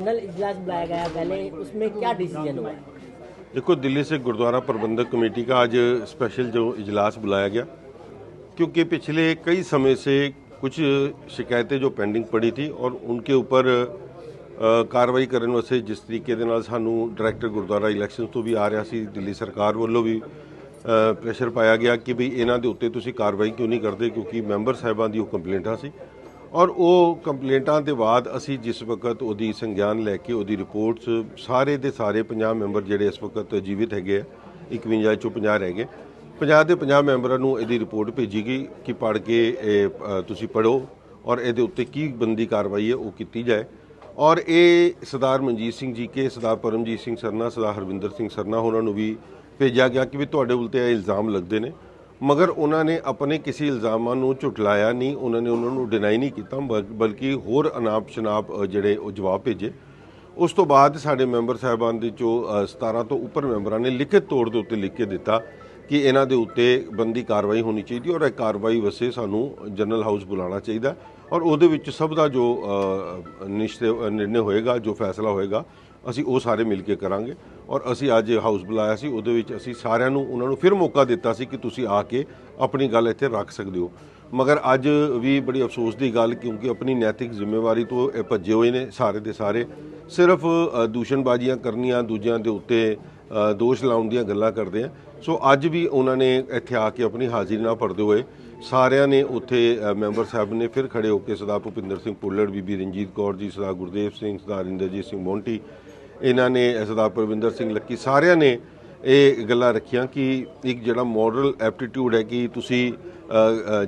General इजलास बुलाया गया पहले उसमें क्या डिसीजन हुआ देखो दिल्ली से गुरुद्वारा प्रबंधक कमेटी का आज स्पेशल जो इजलास बुलाया गया क्योंकि पिछले कई समय से कुछ शिकायतें जो ਪੈਂਡਿੰਗ ਪੜੀ थी और उनके ऊपर ਅ, ਕਾਰਵਾਈ ਕਰਨ ਵਾਸਤੇ ਜਿਸ ਤਰੀਕੇ ਦੇ ਨਾਲ ਸਾਨੂੰ ਡਾਇਰੈਕਟਰ ਗੁਰਦੁਆਰਾ ਇਲੈਕਸ਼ਨ ਤੋਂ ਵੀ ਆ ਰਿਹਾ ਸੀ ਦਿੱਲੀ ਸਰਕਾਰ ਵੱਲੋਂ ਵੀ ਪ੍ਰੈਸ਼ਰ ਪਾਇਆ ਗਿਆ ਕਿ ਵੀ ਇਹਨਾਂ ਦੇ ਉੱਤੇ ਤੁਸੀਂ ਕਾਰਵਾਈ ਕਿਉਂ ਨਹੀਂ ਕਰਦੇ ਕਿਉਂਕਿ ਮੈਂਬਰ ਸਾਹਿਬਾਂ ਦੀ ਉਹ ਕੰਪਲੇਂਟਾਂ ਸੀ ਔਰ ਉਹ ਕੰਪਲੇਂਟਾਂ ਦੇ ਬਾਅਦ ਅਸੀਂ ਜਿਸ ਵਕਤ ਉਹਦੀ ਸੰਗਿਆਨ ਲੈ ਕੇ ਉਹਦੀ ਰਿਪੋਰਟਸ ਸਾਰੇ ਦੇ ਸਾਰੇ 50 ਮੈਂਬਰ ਜਿਹੜੇ ਇਸ ਵਕਤ ਜੀਵਿਤ ਹੈਗੇ ਆ 51 ਚੋਂ 50 ਰਹਿ ਗਏ। 50 ਦੇ 50 ਮੈਂਬਰਾਂ ਨੂੰ ਇਹਦੀ ਰਿਪੋਰਟ ਭੇਜੀ ਗਈ ਕਿ ਪੜ੍ਹ ਕੇ ਇਹ ਤੁਸੀਂ ਪੜੋ ਔਰ ਇਹਦੇ ਉੱਤੇ ਕੀ ਬੰਦੀ ਕਾਰਵਾਈ ਹੈ, ਉਹ ਕੀਤੀ ਜਾਏ। ਔਰ ਇਹ ਸਰਦਾਰ ਮਨਜੀਤ ਸਿੰਘ ਜੀ ਕੇ, ਸਰਦਾਰ ਪਰਮਜੀਤ ਸਿੰਘ ਸਰਨਾ, ਸਰਦਾਰ ਹਰਵਿੰਦਰ ਸਿੰਘ ਸਰਨਾ ਉਹਨਾਂ ਨੂੰ ਵੀ ਭੇਜਿਆ ਗਿਆ ਕਿ ਵੀ ਤੁਹਾਡੇ ਉਲਤੇ ਇਹ ਇਲਜ਼ਾਮ ਲੱਗਦੇ ਨੇ। ਮਗਰ ਉਹਨਾਂ ਨੇ ਆਪਣੇ ਕਿਸੇ ਇਲਜ਼ਾਮਾਂ ਨੂੰ ਝੁਟਲਾਇਆ ਨਹੀਂ ਉਹਨਾਂ ਨੇ ਉਹਨਾਂ ਨੂੰ ਡਿਨਾਈ ਨਹੀਂ ਕੀਤਾ ਬਲਕਿ ਹੋਰ ਅਨਾਪ ਸ਼ਨਾਪ ਜਿਹੜੇ ਉਹ ਜਵਾਬ ਭੇਜੇ। ਉਸ ਤੋਂ ਬਾਅਦ ਸਾਡੇ ਮੈਂਬਰ ਸਾਹਿਬਾਨ ਦੇ ਚੋਂ 17 ਤੋਂ ਉੱਪਰ ਮੈਂਬਰਾਂ ਨੇ ਲਿਖਿਤ ਤੌਰ ਦੇ ਉੱਤੇ ਲਿਖ ਕੇ ਦਿੱਤਾ ਕਿ ਇਹਨਾਂ ਦੇ ਉੱਤੇ ਬੰਦੀ ਕਾਰਵਾਈ ਹੋਣੀ ਚਾਹੀਦੀ ਔਰ ਇਹ ਕਾਰਵਾਈ ਵਸੇ ਸਾਨੂੰ ਜਨਰਲ ਹਾਊਸ ਬੁਲਾਉਣਾ ਚਾਹੀਦਾ ਔਰ ਉਹਦੇ ਵਿੱਚ ਸਭ ਦਾ ਜੋ ਅ, ਨਿਸ਼ਚੈ ਨਿਰਣੇ ਹੋਏਗਾ ਜੋ ਫੈਸਲਾ ਹੋਏਗਾ ਅਸੀਂ ਉਹ ਸਾਰੇ ਮਿਲ ਕੇ ਕਰਾਂਗੇ। ਔਰ ਅਸੀਂ ਅੱਜ ਹਾਊਸ ਬੁਲਾਇਆ ਸੀ, ਉਹਦੇ ਵਿੱਚ ਅਸੀਂ ਸਾਰਿਆਂ ਨੂੰ, ਉਹਨਾਂ ਨੂੰ ਫਿਰ ਮੌਕਾ ਦਿੱਤਾ ਸੀ ਕਿ ਤੁਸੀਂ ਆ ਕੇ ਆਪਣੀ ਗੱਲ ਇੱਥੇ ਰੱਖ ਸਕਦੇ ਹੋ। ਮਗਰ ਅੱਜ ਵੀ ਬੜੀ ਅਫਸੋਸ ਦੀ ਗੱਲ, ਕਿਉਂਕਿ ਆਪਣੀ ਨੈਤਿਕ ਜ਼ਿੰਮੇਵਾਰੀ ਤੋਂ ਇਹ ਭੱਜੇ ਹੋਏ ਨੇ ਸਾਰੇ ਦੇ ਸਾਰੇ। ਸਿਰਫ ਦੂਸ਼ਣਬਾਜ਼ੀਆਂ ਕਰਨੀਆਂ, ਦੂਜਿਆਂ ਦੇ ਉੱਤੇ ਦੋਸ਼ ਲਾਉਣ ਦੀਆਂ ਗੱਲਾਂ ਕਰਦੇ ਆ। ਸੋ ਅੱਜ ਵੀ ਉਹਨਾਂ ਨੇ ਇੱਥੇ ਆ ਕੇ ਆਪਣੀ ਹਾਜ਼ਰੀ ਨਾਲ ਭਰਦੇ ਹੋਏ ਸਾਰਿਆਂ ਨੇ ਉੱਥੇ ਮੈਂਬਰ ਸਾਹਿਬ ਨੇ ਫਿਰ ਖੜੇ ਹੋ ਕੇ ਸਰਦਾਰ ਭੁਪਿੰਦਰ ਸਿੰਘ ਪੁੱਲੜ ਬੀਬੀ ਰਣਜੀਤ ਕੌਰ ਜੀ, ਸਰਦਾਰ ਗੁਰਦੇਵ ਸਿੰਘ, ਸਰਦਾਰ ਇੰਦਰਜੀਤ ਸਿੰਘ ਮੋਂਟੀ ਇਹਨਾਂ ਨੇ ਸਰਦਾਰ ਪਰਵਿੰਦਰ ਸਿੰਘ ਲੱਕੀ ਸਾਰਿਆਂ ਨੇ ਇਹ ਗੱਲਾਂ ਰੱਖੀਆਂ ਕਿ ਇੱਕ ਜਿਹੜਾ ਮੋਰਲ ਐਪਟੀਟਿਊਡ ਹੈ ਕਿ ਤੁਸੀਂ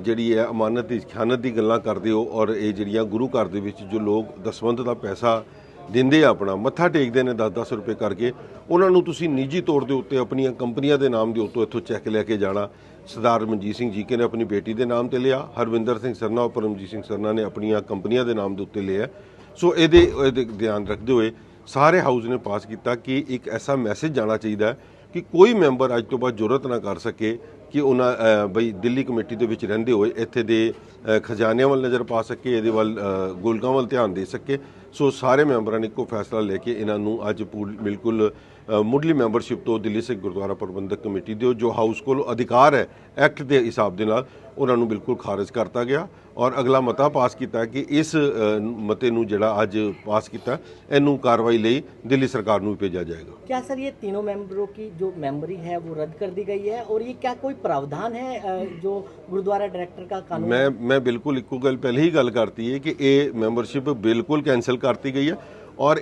ਜਿਹੜੀ ਹੈ ਅਮਾਨਤ ਦੀ ਖਿਆਨਤ ਦੀ ਗੱਲਾਂ ਕਰਦੇ ਹੋ ਔਰ ਇਹ ਜਿਹੜੀਆਂ ਗੁਰੂ ਘਰ ਦੇ ਵਿੱਚ ਜੋ ਲੋਕ ਦਸਵੰਧ ਦਾ ਪੈਸਾ ਦਿੰਦੇ ਆ ਆਪਣਾ, ਮੱਥਾ ਟੇਕਦੇ ਨੇ 10-10 ਰੁਪਏ ਕਰਕੇ, ਉਹਨਾਂ ਨੂੰ ਤੁਸੀਂ ਨਿੱਜੀ ਤੌਰ ਦੇ ਉੱਤੇ ਆਪਣੀਆਂ ਕੰਪਨੀਆਂ ਦੇ ਨਾਮ ਦੇ ਉੱਤੋਂ ਇੱਥੋਂ ਚੈੱਕ ਲੈ ਕੇ ਜਾਣਾ। ਸਰਦਾਰ ਮਨਜੀਤ ਸਿੰਘ ਜੀ ਕੇ ਨੇ ਆਪਣੀ ਬੇਟੀ ਦੇ ਨਾਮ ਤੇ ਲਿਆ, ਹਰਵਿੰਦਰ ਸਿੰਘ ਸਰਨਾ ਔਰ ਪਰਮਜੀਤ ਸਿੰਘ ਸਰਨਾ ਨੇ ਆਪਣੀਆਂ ਕੰਪਨੀਆਂ ਦੇ ਨਾਮ ਦੇ ਉੱਤੇ ਲਿਆ। ਸੋ ਇਹਦੇ ਇਹਦੇ ਧਿਆਨ ਰੱਖਦੇ ਹੋਏ ਸਾਰੇ ਹਾਊਸ ਨੇ ਪਾਸ ਕੀਤਾ ਕਿ ਇੱਕ ਐਸਾ ਮੈਸੇਜ ਜਾਣਾ ਚਾਹੀਦਾ ਹੈ ਕਿ ਕੋਈ ਮੈਂਬਰ ਅੱਜ ਤੋਂ ਬਾਅਦ ਜ਼ਰੂਰਤ ਨਾ ਕਰ ਸਕੇ ਕਿ ਉਹਨਾਂ ਬਈ ਦਿੱਲੀ ਕਮੇਟੀ ਦੇ ਵਿੱਚ ਰਹਿੰਦੇ ਹੋਏ ਇੱਥੇ ਦੇ ਖਜ਼ਾਨਿਆਂ ਵੱਲ ਨਜ਼ਰ ਪਾ ਸਕੇ, ਇਹਦੇ ਵੱਲ ਗੋਲਕਾਂ ਵੱਲ ਧਿਆਨ ਦੇ ਸਕੇ। ਸੋ ਸਾਰੇ ਮੈਂਬਰਾਂ ਨੇ ਇੱਕੋ ਫੈਸਲਾ ਲੈ ਕੇ ਇਹਨਾਂ ਨੂੰ ਅੱਜ ਪੂਰ- ਬਿਲਕੁਲ ਅ, ਮੁੱਢਲੀ ਮੈਂਬਰਸ਼ਿਪ ਤੋਂ ਦਿੱਲੀ ਸਿੱਖ ਗੁਰਦੁਆਰਾ ਪ੍ਰਬੰਧਕ ਕਮੇਟੀ ਦੇ ਜੋ ਹਾਊਸ ਕੋਲ ਅਧਿਕਾਰ ਹੈ ਐਕਟ ਦੇ ਹਿਸਾਬ ਦੇ ਨਾਲ ਉਹਨਾਂ ਨੂੰ ਬਿਲਕੁਲ ਖਾਰਜ ਕਰਤਾ ਗਿਆ ਔਰ ਅਗਲਾ ਮਤਾ ਪਾਸ ਕੀਤਾ ਕਿ ਇਸ ਅ, ਮਤੇ ਨੂੰ ਜਿਹੜਾ ਅੱਜ ਪਾਸ ਕੀਤਾ ਇਹਨੂੰ ਕਾਰਵਾਈ ਲਈ ਦਿੱਲੀ ਸਰਕਾਰ ਨੂੰ ਭੇਜਿਆ ਜਾਏਗਾ क्या सर ये तीनों मेंबरों की जो मेंबरी है वो रद्द कर दी गई है और ये क्या कोई प्रावधान है अ, जो गुरुद्वारा डायरेक्टर का कानून ਮੈਂ ਮੈਂ ਬਿਲਕੁਲ ਇੱਕੋ ਗੱਲ ਪਹਿਲੇ ਹੀ ਗੱਲ ਕਰਤੀ ਹੈ ਕਿ ਇਹ ਮੈਂਬਰਸ਼ਿਪ ਬਿਲਕੁਲ ਕੈਨਸਲ ਕਰਤੀ ਗਈ ਹੈ ਔਰ